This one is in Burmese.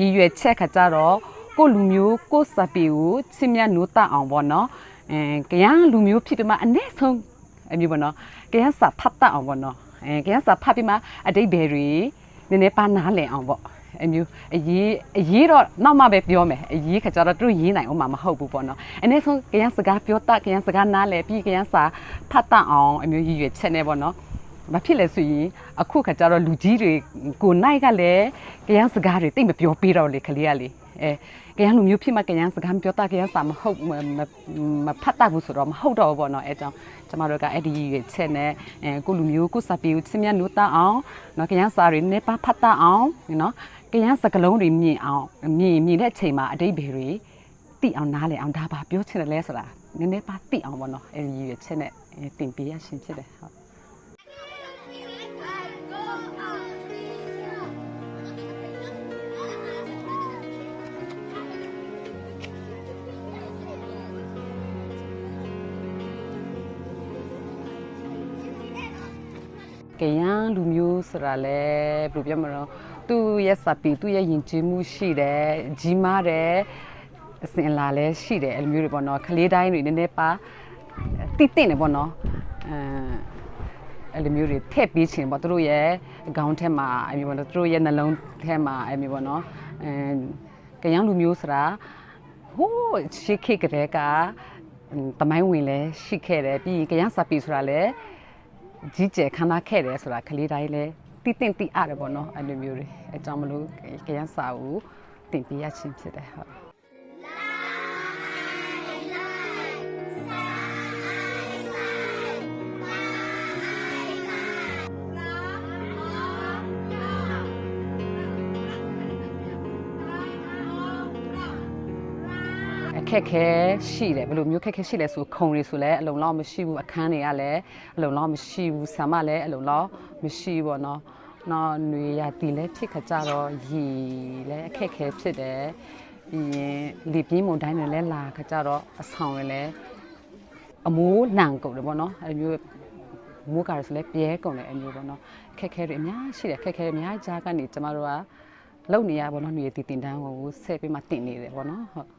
ရည်ရွယ်ချက်ခါကြတော့ကိုယ့်လူမျိုးကိုယ့်စပီကိုချစ်မြတ်နိုးတတ်အောင်ပေါ့နော်အဲကရန်လူမျိုးဖြစ်ပြီးမှအနည်းဆုံးအမျိုးပေါ့နော်ကရန်စာဖတ်တတ်အောင်ပေါ့နော်အဲကရန်စာဖတ်ပြီးမှအတိတ်ဘယ်တွေနည်းနည်းပါနားလည်အောင်ပေါ့အမျိုးအရေးအရေးတော့နောက်မှပဲပြောမယ်အရေးခါကြတော့သူတို့ရေးနိုင်အောင်မှမဟုတ်ဘူးပေါ့နော်အနည်းဆုံးကရန်စကားပြောတတ်ကရန်စကားနားလည်ပြီးကရန်စာဖတ်တတ်အောင်အမျိုးရည်ရွယ်ချက်နဲ့ပေါ့နော် မဖြစ်လဲဆိုရင်အခုခါကျတော့လူကြီးတွေကိုနိုင်ကလည်းကရန်စကားတွေတိတ်မပြောပေးတော့လေခလေးကလေအဲကရန်လူမျိုးဖြစ်မှကရန်စကားမပြောတတ်ကရန်စာမဟုတ်မမမဖတ်တတ်ဘူးဆိုတော့မဟုတ်တော့ဘူးပေါ့နော်အဲကြောင့်ကျမတို့ကအဲ့ဒီရည်ရွယ်ချက်နဲ့အဲကိုလူမျိုးကိုစပီကိုချင်းမြတ်နိုးတတ်အောင်နော်ကရန်စာတွေနေပါဖတ်တတ်အောင်နော်ကရန်စကလုံးတွေမြင်အောင်မြင်မြင်တဲ့အချိန်မှာအတိတ်ဘယ်တွေတိအောင်နားလည်အောင်ဒါပါပြောချင်တယ်လဲဆိုတာနည်းနည်းပါတိအောင်ပေါ့နော်အဲ့ဒီရည်ရွယ်ချက်နဲ့အဲတင်ပေးရရှင်ဖြစ်တယ်ဟုတ် ကရန်လူမျိုးဆိုတာလဲဘယ်လိုပြောမလဲသူ့ရဲ့စပီသူ့ရဲ့ယဉ်ကျေးမှုရှိတယ်ကြီးမားတယ်အစင်အလာလဲရှိတယ်အဲ့လိုမျိုးတွေပေါ့နော်ခလေးတိုင်းတွေနည်းနည်းပါတိတိနေပေါ့နော်အဲအဲ့လိုမျိုးတွေထည့်ပေးချင်ပေါ့သူတို့ရဲ့အကောင့်ထဲမှာအဲ့မျိုးပေါ့နော်သူတို့ရဲ့နှလုံးထဲမှာအဲ့မျိုးပေါ့နော်အဲကရန်လူမျိုးဆိုတာဟိုးရှေးခေတ်ကတည်းကတမိုင်းဝင်လဲရှိခဲ့တယ်ပြီးရင်ကရန်စပီဆိုတာလဲ ကြီးကျယ်ခမ်းနားခဲ့တယ်ဆိုတာကလေးတိုင်းလည်းတိတင်တိအတယ်ပေါ့နော်အဲ့လိုမျိုးတွေအကြောင်းမလို့ကရန်စာကိုတင်ပြရချင်းဖြစ်တယ်ဟုတ် ခက်ခဲရှိတယ်ဘယ်လိုမျိုးခက်ခဲရှိလဲဆိုခုံတွေဆိုလဲအလုံလောက်မရှိဘူးအခန်းတွေကလည်းအလုံလောက်မရှိဘူးဆံမလည်းအလုံလောက်မရှိဘူးပေါ့နော်နော်ຫນွေရတီလည်းဖြစ်ခကြတော့ရီလည်းအခက်ခဲဖြစ်တယ်ပြီးရင်လေပြင်းမုန်တိုင်းတွေလည်းလာခကြတော့အဆောင်တွေလည်းအမိုးနှံကုန်တယ်ပေါ့နော်အဲလိုမျိုးမိုးကားဆိုလဲပြဲကုန်တယ်အမျိုးပေါ့နော်ခက်ခဲတွေအများရှိတယ်ခက်ခဲတွေအများကြားကနေကျမတို့ကလုံနေရပေါ့နော်ຫນွေတီတင်တန်းကိုဆက်ပြီးမှတင်နေတယ်ပေါ့နော်ဟုတ်